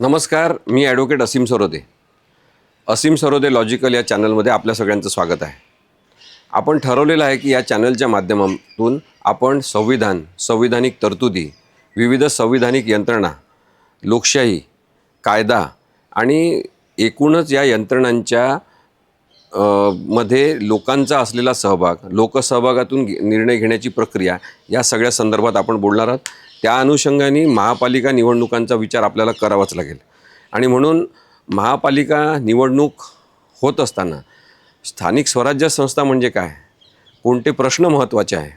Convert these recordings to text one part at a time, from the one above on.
नमस्कार मी advocate Asim Sarode. Asim Sarode logical या चॅनलमध्ये आपल्या सगळ्यांचं स्वागत आहे. आपण ठरवलेलं आहे की या चॅनलच्या माध्यमातून आपण संविधान संविधानिक तरतुदी विविध संविधानिक यंत्रणा लोकशाही कायदा आणि एकूणच या यंत्रणांच्या मध्ये लोकांचा असलेला सहभाग लोकसहभागातून निर्णय घेण्याची प्रक्रिया या सगळ्या संदर्भात आपण बोलणार आहोत. त्या अनुषंगाने महापालिका निवडणुकांचा विचार आपल्याला करावाच लागेल. आणि म्हणून महापालिका निवडणूक होत असताना स्थानिक स्वराज्य संस्था म्हणजे काय? कोणते प्रश्न महत्त्वाचे आहे?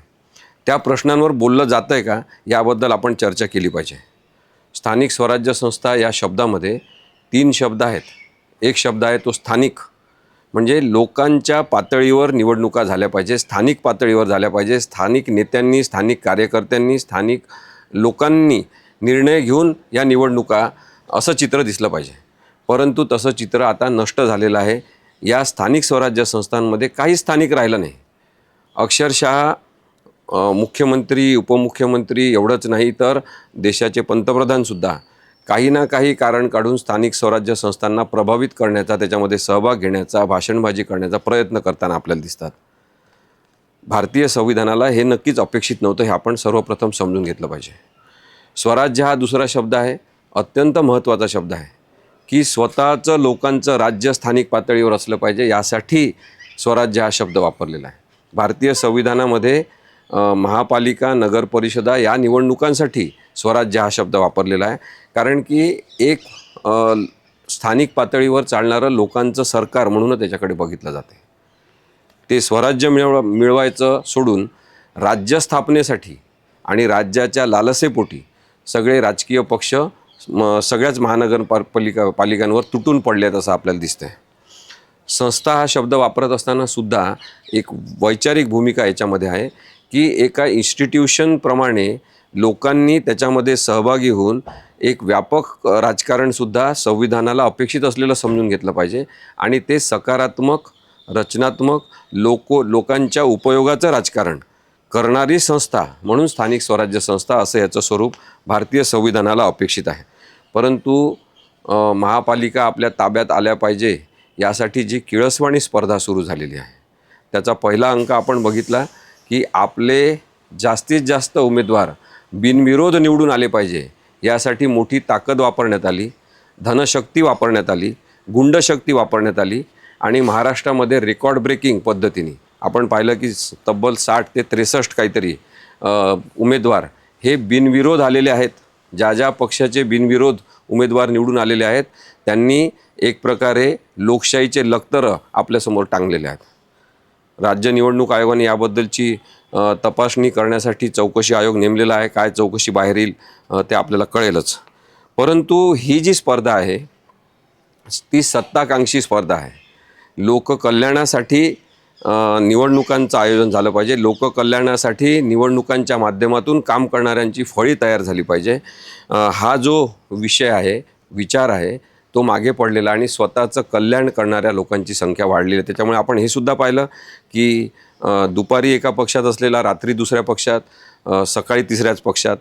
त्या प्रश्नांवर बोललं जातं आहे का? याबद्दल आपण चर्चा केली पाहिजे. स्थानिक स्वराज्य संस्था या शब्दामध्ये तीन शब्द आहेत. एक शब्द आहे तो स्थानिक. म्हणजे लोकांच्या पातळीवर निवडणुका झाल्या पाहिजे स्थानिक पातळीवर झाल्या पाहिजे. स्थानिक नेत्यांनी स्थानिक कार्यकर्त्यांनी स्थानिक लोकांनी निर्णय घेऊन या निवडणुका असं चित्र दिसलं पाहिजे. परंतु तसं चित्र आता नष्ट झालेलं आहे. या स्थानिक स्वराज्य संस्थांमध्ये काही स्थानिक राहिलं नाही. अक्षरशः मुख्यमंत्री उपमुख्यमंत्री एवढंच नाही तर देशाचे पंतप्रधानसुद्धा काही ना काही कारण काढून स्थानिक स्वराज्य संस्थांना प्रभावित करण्याचा त्याच्यामध्ये सहभाग घेण्याचा भाषणबाजी करण्याचा प्रयत्न करताना आपल्याला दिसतात. भारतीय संविधानाला हे नक्कीच अपेक्षित नव्हतं हे आपण सर्वप्रथम समजून घेतलं पाहिजे. स्वराज्य हा दुसरा शब्द आहे अत्यंत महत्त्वाचा शब्द आहे. की स्वतःचं लोकांचं राज्य स्थानिक पातळीवर असलं पाहिजे यासाठी स्वराज्य हा शब्द वापरलेला आहे. भारतीय संविधानामध्ये महापालिका नगरपरिषदा या निवडणुकांसाठी स्वराज्य हा शब्द वापरलेला आहे. कारण की एक स्थानिक पातळीवर चालणारं लोकांचं सरकार म्हणूनच त्याच्याकडे बघितलं जाते. ते स्वराज्य मिळव मिळवायचं सोडून राज्य स्थापनेसाठी आणि राज्याच्या लालसेपोटी सगळे राजकीय पक्ष म सगळ्याच महानगरपालिका पालिकांवर तुटून पडले आहेत असं आपल्याला दिसतंय. संस्था हा शब्द वापरत असताना सुद्धा एक वैचारिक भूमिका याच्यामध्ये आहे की एका इन्स्टिट्यूशनप्रमाणे लोकांनी त्याच्यामध्ये सहभागी होऊन एक व्यापक राजकारणसुद्धा संविधानाला अपेक्षित असलेलं समजून घेतलं पाहिजे आणि ते सकारात्मक रचनात्मक लोको लोकांच्या उपयोगाचं राजकारण करणारी संस्था म्हणून स्थानिक स्वराज्य संस्था असं याचं स्वरूप भारतीय संविधानाला अपेक्षित आहे. परंतु महापालिका आपल्या ताब्यात आल्या पाहिजे यासाठी जी किळसवाणी स्पर्धा सुरू झालेली आहे. त्याचा पहिला अंक आपण बघितला की आपले जास्तीत जास्त उमेदवार बिनविरोध निवडून आले पाहिजे यासाठी मोठी ताकद वापरण्यात आली धनशक्ती वापरण्यात आली गुंडशक्ती वापरण्यात आली आणि महाराष्ट्रामध्ये रेकॉर्ड ब्रेकिंग पद्धतीने आपण पाहिलं की तब्बल साठ ते त्रेसष्ट काहीतरी उमेदवार हे बिनविरोध आलेले आहेत. ज्या ज्या पक्षाचे बिनविरोध उमेदवार निवडून आलेले आहेत त्यांनी एक प्रकारे लोकशाहीचे लक्तरं आपल्यासमोर टांगलेले आहेत. राज्य निवडणूक आयोगाने याबद्दलची तपासणी करण्यासाठी चौकशी आयोग नेमलेला आहे. काय चौकशी बाहेर येईल ते आपल्याला कळेलच. परंतु ही जी स्पर्धा आहे ती सत्ताकांक्षी स्पर्धा आहे. लोककल्याणासाठी निवडणुकांचं आयोजन झालं पाहिजे. लोककल्याणासाठी निवडणुकांच्या माध्यमातून काम करणाऱ्यांची फळी तयार झाली पाहिजे. हा जो विषय आहे विचार आहे तो मागे पडलेला आणि स्वतःचं कल्याण करणाऱ्या लोकांची संख्या वाढलेली आहे. त्याच्यामुळे आपण हे सुद्धा पाहिलं की दुपारी एका पक्षात असलेला रात्री दुसऱ्या पक्षात सकाळी तिसऱ्याच पक्षात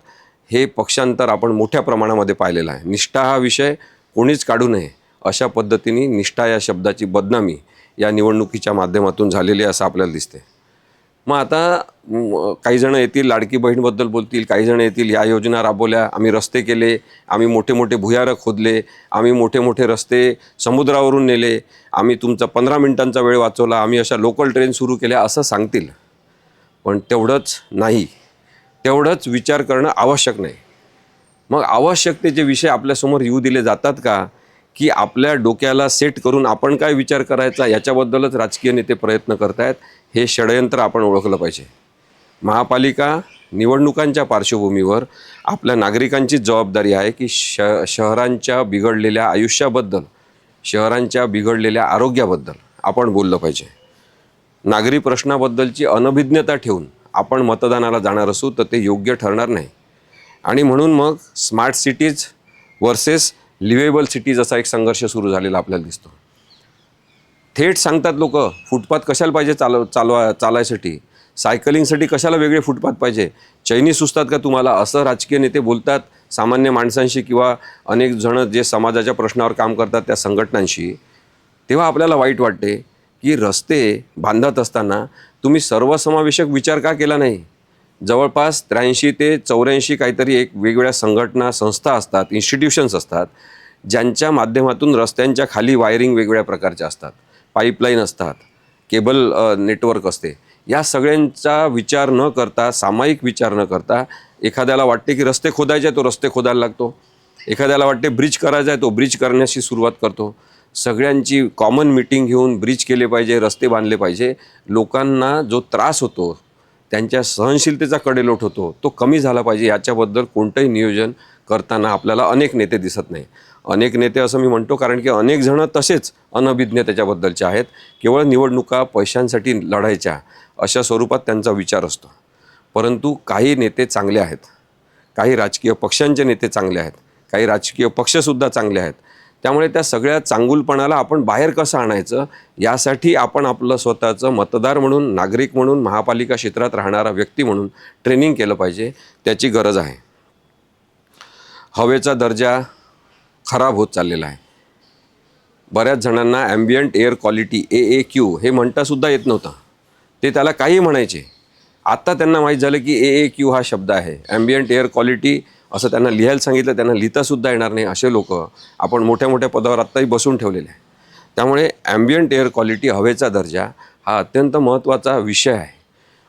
हे पक्षांतर आपण मोठ्या प्रमाणामध्ये पाहिलेलं आहे. निष्ठा हा विषय कोणीच काढू नये अशा पद्धतीने निष्ठा या शब्दाची बदनामी या निवडणुकीच्या माध्यमातून झालेली असं आपल्याला दिसते मग आता काही जणं येतील लाडकी बहीणबद्दल बोलतील काही जणं येतील या योजना राबवल्या आम्ही रस्ते केले आम्ही मोठे मोठे भुयारं खोदले आम्ही मोठे मोठे रस्ते समुद्रावरून नेले आम्ही तुमचा पंधरा मिनिटांचा वेळ वाचवला आम्ही अशा लोकल ट्रेन सुरू केल्या असं सांगतील. पण तेवढंच नाही. तेवढंच विचार करणं आवश्यक नाही. मग आवश्यकतेचे विषय आपल्यासमोर येऊ दिले जातात का? की आपल्या डोक्याला सेट करून आपण काय विचार करायचा याच्याबद्दलच राजकीय नेते प्रयत्न करतायत हे षडयंत्र आपण ओळखलं पाहिजे. महापालिका निवडणुकांच्या पार्श्वभूमीवर आपल्या नागरिकांची जबाबदारी आहे की श शहरांच्या बिघडलेल्या आयुष्याबद्दल शहरांच्या बिघडलेल्या आरोग्याबद्दल आपण बोललं पाहिजे. नागरी प्रश्नाबद्दलची अनभिज्ञता ठेवून आपण मतदानाला जाणार असू तर ते योग्य ठरणार नाही. आणि म्हणून मग smart cities versus liveable cities असा एक संघर्ष सुरू झालेला आपल्याला दिसतो. थेट सांगतात लोक फुटपाथ कशाला पाहिजे चालव चालवा चालायसाठी? सायकलिंगसाठी कशाला वेगळे फुटपाथ पाहिजे? चैनी सुचतात का तुम्हाला? असं राजकीय नेते बोलतात सामान्य माणसांशी किंवा अनेक जण जे समाजाच्या प्रश्नावर काम करतात त्या संघटनांशी. तेव्हा आपल्याला वाईट वाटते की रस्ते बांधत असताना तुम्ही सर्वसमावेशक विचार का केला नाही? जवळपास त्र्याऐंशी ते चौऱ्याऐंशी काहीतरी एक वेगवेगळ्या संघटना संस्था असतात इन्स्टिट्यूशन्स असतात ज्यांच्या माध्यमातून रस्त्यांच्या खाली वायरिंग वेगवेगळ्या प्रकारच्या असतात. पाईपलाईन असतात केबल नेटवर्क असते. या सगळ्यांचा विचार न करता सामायिक विचार न करता एखाद्याला वाटते की रस्ते खोदायचे आहे, तो रस्ते खोदायला लागतो. एखाद्याला वाटते ब्रिज करायचा आहे तो ब्रिज करण्याची सुरुवात करतो. सगळ्यांची कॉमन मिटिंग घेऊन ब्रिज केले पाहिजे रस्ते बांधले पाहिजे. लोकांना जो त्रास होतो त्यांच्या सहनशीलतेचा कडेलोट होतो तो कमी झाला पाहिजे याच्याबद्दल कोणतंही नियोजन करताना आपल्याला अनेक नेते दिसत नाही. अनेक नेते असं मी म्हणतो कारण की अनेक जणं तसेच अनभिज्ञ त्याच्याबद्दलचे आहेत. केवळ निवडणुका पैशांसाठी लढायच्या अशा स्वरूपात त्यांचा विचार असतो. परंतु काही नेते चांगले आहेत. काही राजकीय पक्षांचे नेते चांगले आहेत. काही राजकीय पक्षसुद्धा चांगले आहेत. त्यामुळे त्या सगळ्या चांगुलपणाला आपण बाहेर कसं आणायचं यासाठी आपण आपलं स्वतःचं मतदार म्हणून नागरिक म्हणून महापालिका क्षेत्रात राहणारा व्यक्ती म्हणून ट्रेनिंग केलं पाहिजे त्याची गरज आहे. हवेचा दर्जा खराब होत चाललेला आहे. बऱ्याच जणांना ambient air quality A A Q हे म्हणतासुद्धा येत नव्हतं. ते त्याला काही म्हणायचे. आत्ता त्यांना माहीत झालं की ए ए क्यू हा शब्द आहे. ॲम्बियंट एअर क्वालिटी असं त्यांना लिहायला सांगितलं त्यांना लिहितासुद्धा येणार नाही असे लोक आपण मोठ्या मोठ्या पदावर आत्ताही बसून ठेवलेले आहे त्यामुळे ॲम्बियंट एअर क्वालिटी हवेचा दर्जा हा अत्यंत महत्त्वाचा विषय आहे.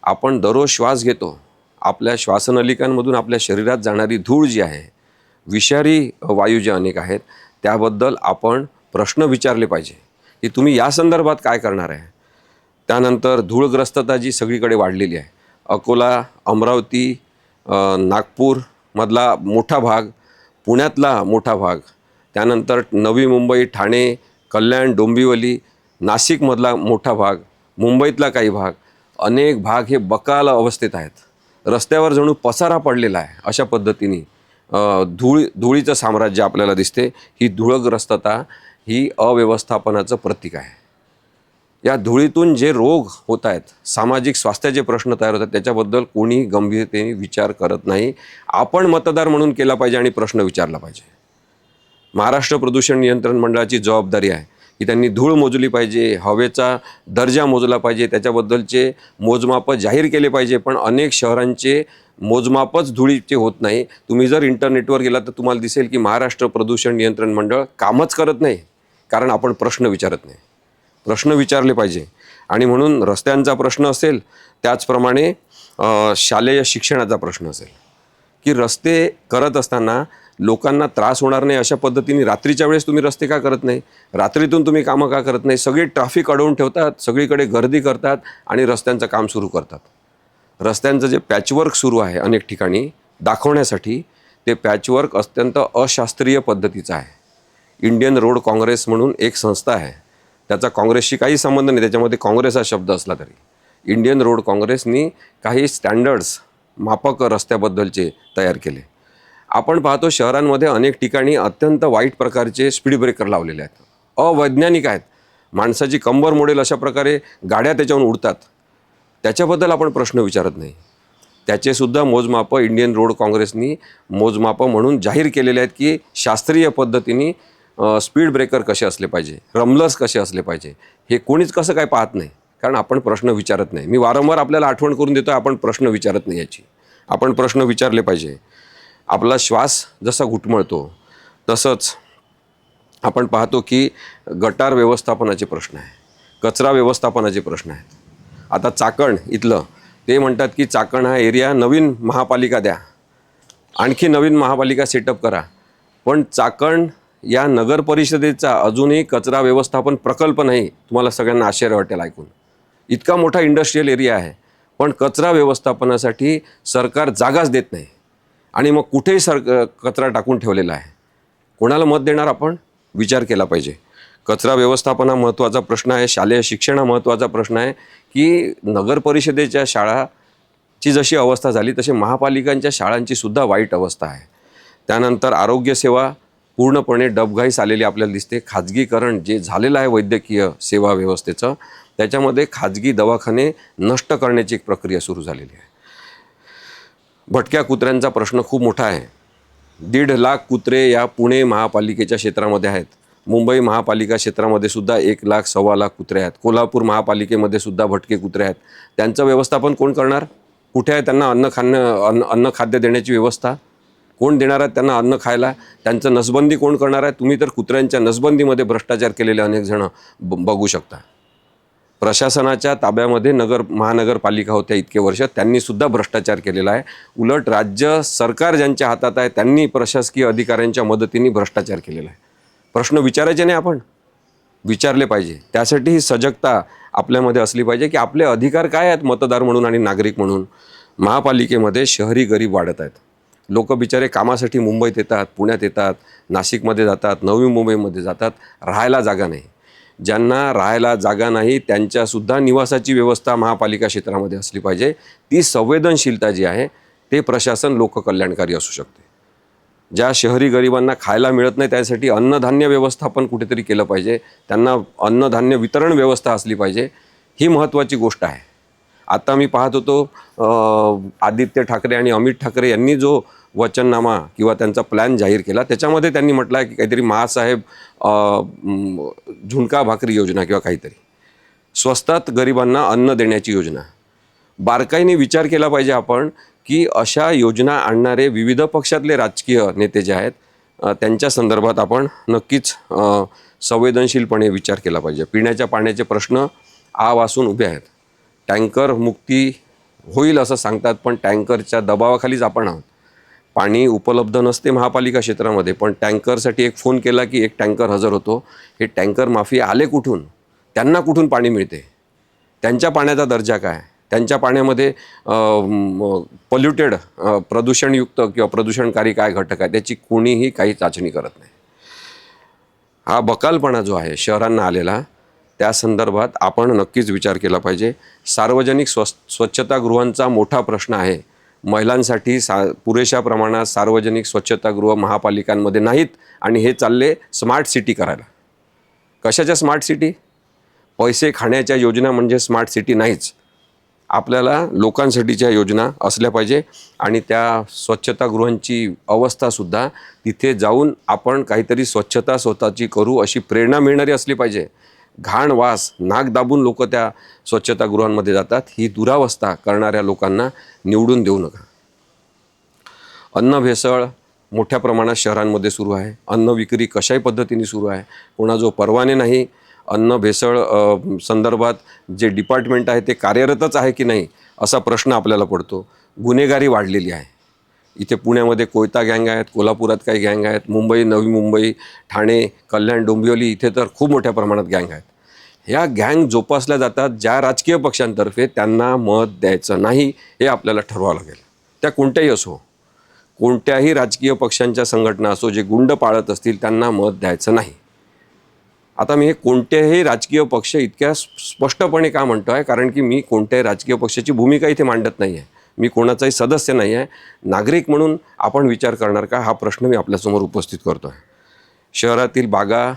आपण दररोज श्वास घेतो आपल्या श्वासनलिकांमधून आपल्या शरीरात जाणारी धूळ जी आहे विषारी वायू जे अनेक आहेत त्याबद्दल आपण प्रश्न विचारले पाहिजे की तुम्ही या संदर्भात काय करणार आहे? त्यानंतर धूळग्रस्तता जी सगळीकडे वाढलेली आहे. अकोला अमरावती नागपूर मधला मोठा भाग पुण्यातला मोठा भाग. त्यानंतर नवी मुंबई ठाणे कल्याण डोंबिवली नाशिकमधला मोठा भाग मुंबईतला काही भाग. अनेक भाग हे बकाल अवस्थेत आहेत. रस्त्यावर जणू पसारा पडलेला आहे अशा पद्धतीने. धूळ धुळीचं साम्राज्य आपल्याला दिसते. ही धुळग्रस्तता ही अव्यवस्थापनाचं प्रतीक आहे. या धुळीतून जे रोग होत आहेत सामाजिक स्वास्थ्याचे प्रश्न तयार होतात त्याच्याबद्दल कोणी गंभीरतेने विचार करत नाही. आपण मतदार म्हणून केला पाहिजे आणि प्रश्न विचारला पाहिजे. महाराष्ट्र प्रदूषण नियंत्रण मंडळाची जबाबदारी आहे की त्यांनी धूळ मोजली पाहिजे हवेचा दर्जा मोजला पाहिजे त्याच्याबद्दलचे मोजमापं जाहीर केले पाहिजे पण अनेक शहरांचे मोजमापच धुळीचे होत नाही. तुम्ही जर इंटरनेटवर गेलात तर तुम्हाला दिसेल की महाराष्ट्र प्रदूषण नियंत्रण मंडळ कामच करत नाही कारण आपण प्रश्न विचारत नाही. प्रश्न विचारले पाहिजे. आणि म्हणून रस्त्यांचा प्रश्न असेल त्याचप्रमाणे शालेय शिक्षणाचा प्रश्न असेल. की रस्ते करत असताना लोकांना त्रास होणार नाही अशा पद्धतीने रात्रीच्या वेळेस तुम्ही रस्ते का करत नाही? रात्रीतून तुम्ही कामं का करत नाही? सगळी ट्रॅफिक अडवून ठेवतात सगळीकडे गर्दी करतात आणि रस्त्यांचं काम सुरू करतात. रस्त्यांचं जे पॅचवर्क सुरू आहे अनेक ठिकाणी दाखवण्यासाठी ते पॅचवर्क अत्यंत अशास्त्रीय पद्धतीचं आहे. इंडियन रोड काँग्रेस म्हणून एक संस्था आहे. त्याचा काँग्रेसशी काही संबंध नाही. त्याच्यामध्ये काँग्रेस हा शब्द असला तरी. इंडियन रोड काँग्रेसनी काही स्टँडर्ड्स मापक रस्त्याबद्दलचे तयार केले. आपण पाहतो शहरांमध्ये अनेक ठिकाणी अत्यंत वाईट प्रकारचे स्पीड ब्रेकर लावलेले आहेत. अवैज्ञानिक आहेत. माणसाची कंबर मोडेल अशा प्रकारे गाड्या त्याच्यावरून उडतात. त्याच्याबद्दल आपण प्रश्न विचारत नाही. त्याचेसुद्धा मोजमापं इंडियन रोड काँग्रेसनी मोजमापं म्हणून जाहीर केलेले आहेत की शास्त्रीय पद्धतीने स्पीड ब्रेकर कसे असले पाहिजे? रमलर्स कसे असले पाहिजे? हे कोणीच कसं काय पाहत नाही. कारण आपण प्रश्न विचारत नाही. मी वारंवार आपल्याला आठवण करून देतो आपण प्रश्न विचारत नाही याची. आपण प्रश्न विचारले पाहिजे. आपला श्वास जसा घुटमळतो तसंच आपण पाहतो की गटार व्यवस्थापनाचे प्रश्न आहे. कचरा व्यवस्थापनाचे प्रश्न आहेत. आता चाकण इथलं ते म्हणतात की चाकण हा एरिया नवीन महापालिका द्या. आणखी नवीन महापालिका सेटअप करा. पण चाकण या नगर परिषदेचा अजूनही कचरा व्यवस्थापन प्रकल्प नाही तुम्हाला सगळ्यांना आश्चर्य वाटेल ऐकून. इतका मोठा इंडस्ट्रीयल एरिया आहे पण कचरा व्यवस्थापनासाठी सरकार जागाच देत नाही. आणि मग कुठेही सर कचरा टाकून ठेवलेला आहे. कोणाला मत देणार आपण? विचार केला पाहिजे. कचरा व्यवस्थापन हा महत्त्वाचा प्रश्न आहे शालेय शिक्षण हा महत्त्वाचा प्रश्न आहे की नगर परिषदेच्या शाळाची जशी अवस्था झाली तशी महापालिकांच्या शाळांची सुद्धा वाईट अवस्था आहे. त्यानंतर आरोग्यसेवा पूर्णपणे डबघाईस आलेली आपल्याला दिसते. खाजगीकरण जे झालेलं आहे वैद्यकीय सेवा व्यवस्थेचं त्याच्यामध्ये खाजगी दवाखाने नष्ट करण्याची एक प्रक्रिया सुरू झालेली आहे. भटक्या कुत्र्यांचा प्रश्न खूप मोठा आहे. दीड लाख कुत्रे या पुणे महापालिकेच्या क्षेत्रामध्ये आहेत. मुंबई महापालिका क्षेत्रामध्ये सुद्धा एक लाख सव्वा लाख कुत्रे आहेत. कोल्हापूर महापालिकेमध्ये सुद्धा भटके कुत्रे आहेत. त्यांचं व्यवस्थापन कोण करणार? कुठे आहे त्यांना अन्न खाणं अन्न अन्न खाद्य देण्याची व्यवस्था? कोण देणार आहे त्यांना अन्न खायला? त्यांचं नसबंदी कोण करणार आहे? तुम्ही तर कुत्र्यांच्या नसबंदीमध्ये भ्रष्टाचार केलेले अनेक जण ब बघू शकता. प्रशासनाच्या ताब्यामध्ये नगर महानगरपालिका होत्या इतके वर्ष. त्यांनीसुद्धा भ्रष्टाचार केलेला आहे. उलट राज्य सरकार ज्यांच्या हातात आहे त्यांनी प्रशासकीय अधिकाऱ्यांच्या मदतीने भ्रष्टाचार केलेला आहे. प्रश्न विचारायचे नाही आपण. विचारले पाहिजे. त्यासाठी ही सजगता आपल्यामध्ये असली पाहिजे की आपले अधिकार काय आहेत? मतदार म्हणून आणि नागरिक म्हणून. महापालिकेमध्ये शहरी गरीब वाढत आहेत. लोक बिचारे कामासाठी मुंबईत येतात पुण्यात येतात नाशिकमध्ये जातात नवी मुंबईमध्ये जातात राहायला जागा नाही. ज्यांना राहायला जागा नाही त्यांच्यासुद्धा निवासाची व्यवस्था महापालिका क्षेत्रामध्ये असली पाहिजे. ती संवेदनशीलता जी आहे ते प्रशासन लोककल्याणकारी असू शकते. ज्या शहरी गरिबांना खायला मिळत नाही त्यासाठी अन्नधान्य व्यवस्थापन कुठेतरी केलं पाहिजे. त्यांना अन्नधान्य वितरण व्यवस्था असली पाहिजे. ही महत्त्वाची गोष्ट आहे. आता मी पाहत होतो आदित्य ठाकरे आणि अमित ठाकरे यांनी जो वचननामा किंवा त्यांचा प्लॅन जाहीर केला. त्याच्यामध्ये त्यांनी म्हटलं आहे की काहीतरी महासाहेब झुणका भाकरी योजना किंवा काहीतरी. स्वस्तात गरिबांना अन्न देण्याची योजना. बारकाईने विचार केला पाहिजे आपण की अशा योजना आणणारे विविध पक्षातले राजकीय नेते जे आहेत त्यांच्या संदर्भात आपण नक्कीच संवेदनशीलपणे विचार केला पाहिजे. पिण्याच्या पाण्याचे प्रश्न आ वासून उभे आहेत. टँकर मुक्ती होईल असं सांगतात पण टँकरच्या दबावाखालीच आपण आहोत. पाणी उपलब्ध नसते महापालिका क्षेत्रामध्ये पण टँकरसाठी एक फोन केला की एक टँकर हजर होतो. हे टँकर माफी आले कुठून? त्यांना कुठून पाणी मिळते? त्यांच्या पाण्याचा दर्जा काय? त्यांच्या पाण्यामध्ये पल्युटेड प्रदूषणयुक्त किंवा प्रदूषणकारी काय घटक आहे त्याची कोणीही काही चाचणी करत नाही. हा बकालपणा जो आहे शहरांना आलेला त्या संदर्भात आपण नक्कीच विचार केला पाहिजे. सार्वजनिक स्व स्वच्छतागृहांचा मोठा प्रश्न आहे महिलांसाठी सा पुरेशा प्रमाणात सार्वजनिक स्वच्छतागृह महापालिकांमध्ये नाहीत आणि हे चालले स्मार्ट सिटी करायला. कशाच्या स्मार्ट सिटी पैसे खाण्याच्या योजना म्हणजे स्मार्ट सिटी नाहीच. आपल्याला लोकांसाठीच्या योजना असल्या पाहिजे आणि त्या स्वच्छतागृहांची अवस्थासुद्धा तिथे जाऊन आपण काहीतरी स्वच्छता स्वतःची करू अशी प्रेरणा मिळणारी असली पाहिजे. घाण वास नाक दाबून लोक त्या स्वच्छतागृहांमध्ये जातात ही दुरावस्था करणाऱ्या लोकांना निवडून देऊ नका. अन्न भेसळ मोठ्या प्रमाणात शहरांमध्ये सुरू आहे. अन्न विक्री कशाही पद्धतीने सुरू आहे. कोणा जो परवाने नाही. अन्न भेसळ संदर्भात जे डिपार्टमेंट आहे ते कार्यरतच आहे की नाही असा प्रश्न आपल्याला पडतो. गुन्हेगारी वाढलेली आहे. इथे पुण्यामध्ये कोयता गँग आहेत कोल्हापुरात काही गँग आहेत मुंबई नवी मुंबई ठाणे कल्याण डोंबिवली इथे तर खूप मोठ्या प्रमाणात गँग आहेत. ह्या गँग जोपासल्या जातात ज्या राजकीय पक्षांतर्फे त्यांना मत द्यायचं नाही हे आपल्याला ठरवावं लागेल. त्या कोणत्याही असो कोणत्याही राजकीय पक्षांच्या संघटना असो जे गुंड पाळत असतील त्यांना मत द्यायचं नाही. आता मी हे कोणत्याही राजकीय पक्ष इतक्या स्पष्टपणे का म्हणतो आहे कारण की मी कोणत्याही राजकीय पक्षाची भूमिका इथे मांडत नाही आहे मी कोणाचाही सदस्य नाही आहे. नागरिक म्हणून आपण विचार करणार का? हा प्रश्न मी आपल्यासमोर उपस्थित करतो आहे शहरातील बागा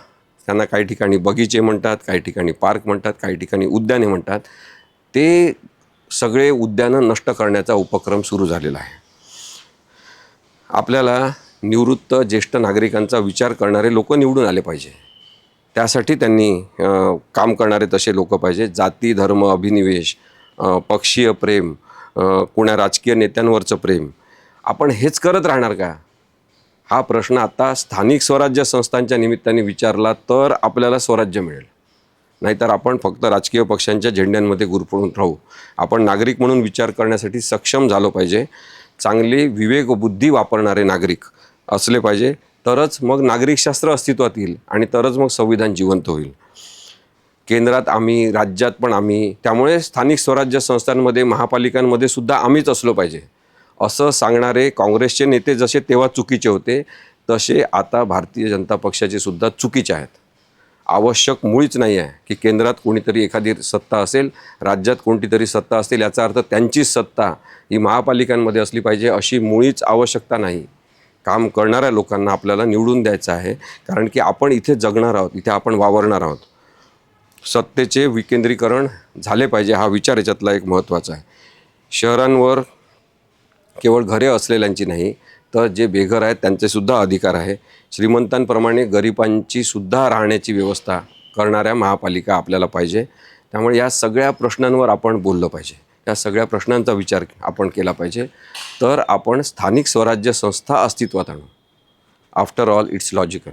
त्यांना काही ठिकाणी बगीचे म्हणतात काही ठिकाणी पार्क म्हणतात काही ठिकाणी उद्याने म्हणतात. ते सगळे उद्यानं नष्ट करण्याचा उपक्रम सुरू झालेला आहे. आपल्याला निवृत्त ज्येष्ठ नागरिकांचा विचार करणारे लोक निवडून आले पाहिजे. त्यासाठी त्यांनी काम करणारे तसे लोक पाहिजे. जाती धर्म अभिनिवेश पक्षीय प्रेम कोण्या राजकीय नेत्यांवरचं प्रेम. आपण हेच करत राहणार का? हा प्रश्न आता स्थानिक स्वराज्य संस्थांच्या निमित्ताने विचारला तर आपल्याला स्वराज्य मिळेल. नाहीतर आपण फक्त राजकीय पक्षांच्या झेंड्यांमध्ये गुरफळून राहू. आपण नागरिक म्हणून विचार करण्यासाठी सक्षम झालो पाहिजे. चांगली विवेक बुद्धी वापरणारे नागरिक असले पाहिजे. तरच मग नागरिकशास्त्र अस्तित्वात येईल आणि तरच मग संविधान जिवंत होईल. केंद्रात आम्ही राज्यात पण आम्ही त्यामुळे स्थानिक स्वराज्य संस्थांमध्ये महापालिकांमध्ये सुद्धा आम्हीच असलो पाहिजे. असं सांगणारे काँग्रेसचे नेते जसे तेव्हा चुकीचे होते तसे आता भारतीय जनता पक्षाचे सुद्धा चुकीचे आहेत. आवश्यक मुळीच नाही आहे की केंद्रात कोणीतरी एखादी सत्ता असेल राज्यात कोणतीतरी सत्ता असेल याचा अर्थ त्यांचीच सत्ता ही महापालिकांमध्ये असली पाहिजे अशी मुळीच आवश्यकता नाही. काम करणाऱ्या लोकांना आपल्याला निवडून द्यायचं आहे कारण की आपण इथे जगणार आहोत इथे आपण वावरणार आहोत. सत्तेचे विकेंद्रीकरण झाले पाहिजे हा विचार याच्यातला एक महत्त्वाचा आहे. शहरांवर केवळ घरे असलेल्यांची नाही तर जे बेघर आहेत त्यांचेसुद्धा अधिकार आहे. श्रीमंतांप्रमाणे गरिबांची सुद्धा राहण्याची व्यवस्था करणाऱ्या महापालिका आपल्याला पाहिजे. त्यामुळे या सगळ्या प्रश्नांवर आपण बोललं पाहिजे. या सगळ्या प्रश्नांचा विचार आपण केला पाहिजे. तर आपण स्थानिक स्वराज्य संस्था अस्तित्वात आणू. After all it's logical